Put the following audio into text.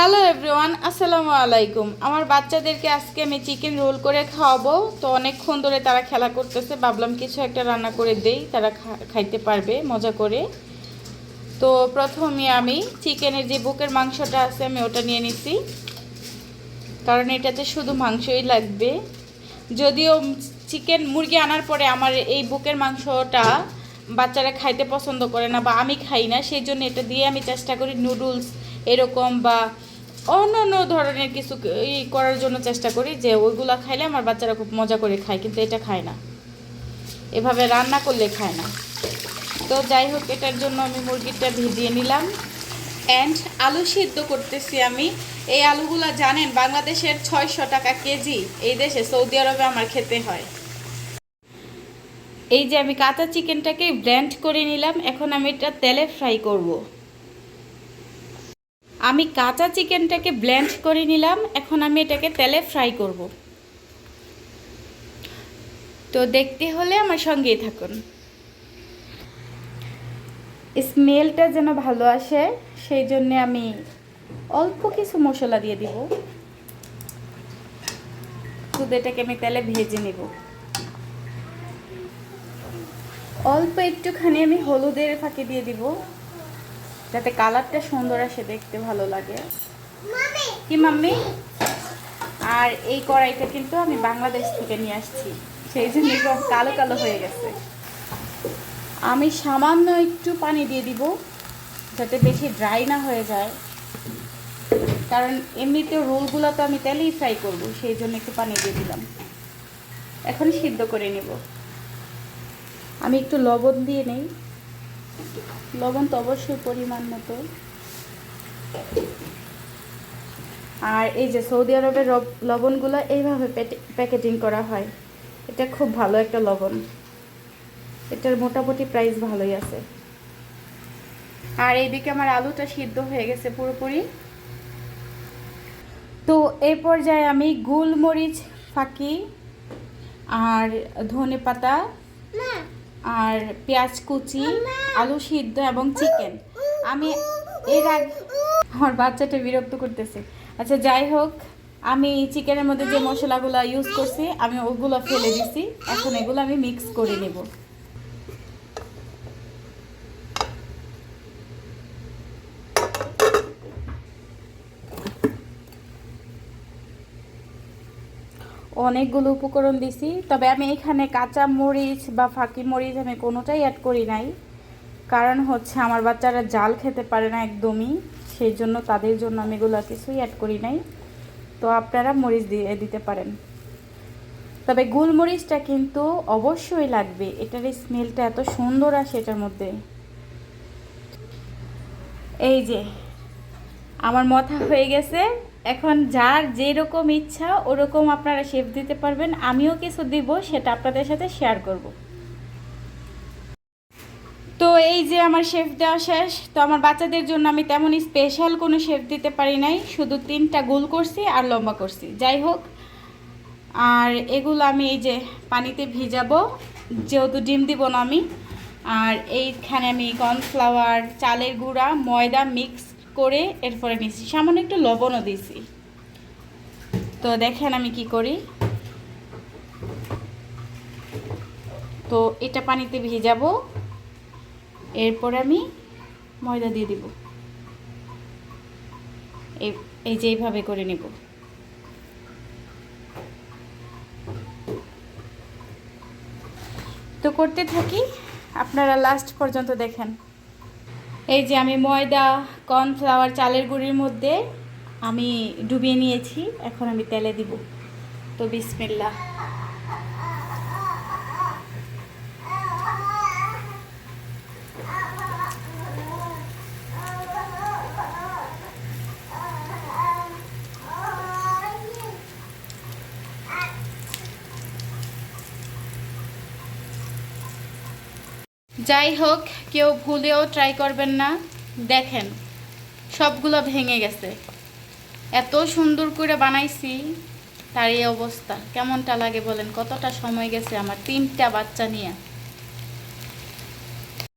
Hello everyone আসসালামু আলাইকুম আমার বাচ্চাদেরকে আজকে আমি চিকেন রোল করে খাওয়াবো। তো অনেকক্ষণ ধরে তারা খেলা করতেছে। ভাবলাম কিছু একটা রান্না করে দেই। তারা খাইতে পারবে, মজা করে। তো প্রথমে আমি চিকেনের যে বুকের মাংসটা আছে, আমি ওটা নিয়ে নিছি। কারণ এটাতে শুধু মাংসই লাগবে। যদিও চিকেন মুরগি আনার পরে আমার এই বুকের মাংসটা বাচ্চারা খাইতে পছন্দ করে না বা আমি খাই না, সেই জন্য এটা দিয়ে আমি চেষ্টা করি নুডলস এরকম বা অন্য ধরনের কিছু ই করার জন্য চেষ্টা করি যে ওইগুলো খাইলে আমার বাচ্চারা খুব মজা করে খায়, কিন্তু এটা খায় না। এভাবে রান্না করলে খায় না। তো যাই হোক, এটার জন্য আমি মুরগিটা ভিজিয়ে নিলাম। অ্যান্ড আলু সিদ্ধ করতেছি আমি। এই আলুগুলা জানেন, বাংলাদেশের ছয়শো টাকা কেজি। এই দেশে সৌদি আরবে আমার খেতে হয়। এই যে আমি কাঁচা চিকেনটাকে ব্লেন্ড করে নিলাম, এখন আমি এটা তেলে ফ্রাই করব। আমি কাঁচা চিকেনটাকে ব্লেন্ড করে নিলাম, এখন আমি এটাকে তেলে ফ্রাই করব। তো দেখতে হলে আমার সঙ্গেই থাকুন। স্মেলটা যেন ভালো আসে, সেই জন্য আমি অল্প কিছু মশলা দিয়ে দিব। শুধু এটাকে আমি তেলে ভেজে নেব। অল্প একটুখানি আমি হলুদের ফাঁকি দিয়ে দিব। যাতে কালারটা সুন্দর আসে দেখতে ভালো লাগে। কি মাম্মি? আর এই কড়াইটা কিন্তু আমি বাংলাদেশ থেকে নিয়ে আসছি। সেই জন্য একটু কালো কালো হয়ে গেছে। আমি সামান্য একটু পানি দিয়ে দিব যাতে বেশি ড্রাই না হয়ে যায়। কারণ এমনিতে রোলগুলো তো আমি তেলেই ফ্রাই করব সেই জন্য একটু পানি দিয়ে দিলাম। এখন সিদ্ধ করে নেব। আমি একটু লবণ দিয়ে নেই। লবণ তো অবশ্যই পরিমাণ মতো। আর এই যে সৌদি আরবের রব- লবণগুলো এইভাবে প্যাকেটিং করা হয়। এটা খুব ভালো একটা লবণ। এটার মোটামুটি প্রাইস ভালোই আছে। আর এইদিকে আমার আলুটা সিদ্ধ হয়ে গেছে পুরোপুরি। তো এই পর্যায়ে আমি গোলমরিচ, ফাঁকি আর ধনে পাতা আর পেঁয়াজ কুচি, আলু সিদ্ধ এবং চিকেন আমি এর আগে আমার বাচ্চাটা বিরক্ত করতেছে। আচ্ছা যাই হোক, আমি চিকেনের মধ্যে যে মশলাগুলো ইউজ করছি, আমি ওগুলো ফেলে দিছি। এখন এগুলো আমি মিক্স করে নেব। অনেকগুলো উপকরণ দিছি। তবে আমি এখানে কাঁচা মরিচ বা ফাঁকি মরিচ আমি কোনোটাই অ্যাড করি নাই। কারণ হচ্ছে আমার বাচ্চারা জাল খেতে পারে না একদমই। সেই জন্য তাদের জন্য আমি এগুলো কিছুই অ্যাড করি নাই। তো আপনারা মরিচ দিয়ে দিতে পারেন। তবে গোলমরিচটা কিন্তু অবশ্যই লাগবে। এটার স্মেলটা এত সুন্দর আসে এটার মধ্যে। এই যে আমার মাথা হয়ে গেছে। এখন যার যেরকম ইচ্ছা, ওরকম আপনারা শেপ দিতে পারবেন। আমিও কিছু দিব, সেটা আপনাদের সাথে শেয়ার করব। তো এই যে আমার শেফ দেওয়া শেষ। তো আমার বাচ্চাদের জন্য আমি তেমন স্পেশাল কোনো শেফ দিতে পারি নাই। শুধু তিনটা গোল করছি আর লম্বা করছি। যাই হোক, আর এগুলো আমি এই যে পানিতে ভিজাবো। যেহেতু ডিম দিব না আমি। আর এইখানে আমি কর্নফ্লাওয়ার চালের গুঁড়া, ময়দা মিক্স করে এরপরে নিয়েছি সামান্য একটু লবণও দিয়েছি তো দেখেন আমি কি করি। তো এটা পানিতে ভিজাবো। এরপর আমি ময়দা দিয়ে দিব। এই এই যে এইভাবে করে নেব। তো করতে থাকি। আপনারা লাস্ট পর্যন্ত দেখেন। এই যে আমি ময়দা কর্নফ্লাওয়ার চালের গুঁড়ির মধ্যে আমি ডুবিয়ে নিয়েছি, এখন আমি তেলে দিব। তো বিসমিল্লা যাই হোক, কেউ ভুলেও ট্রাই করবেন না। দেখেন সবগুলো ভেঙে গেছে। এত সুন্দর করে বানাইছি, তার এই অবস্থা। কেমনটা লাগে বলেন? কতটা সময় গেছে আমার তিনটা বাচ্চা নিয়ে?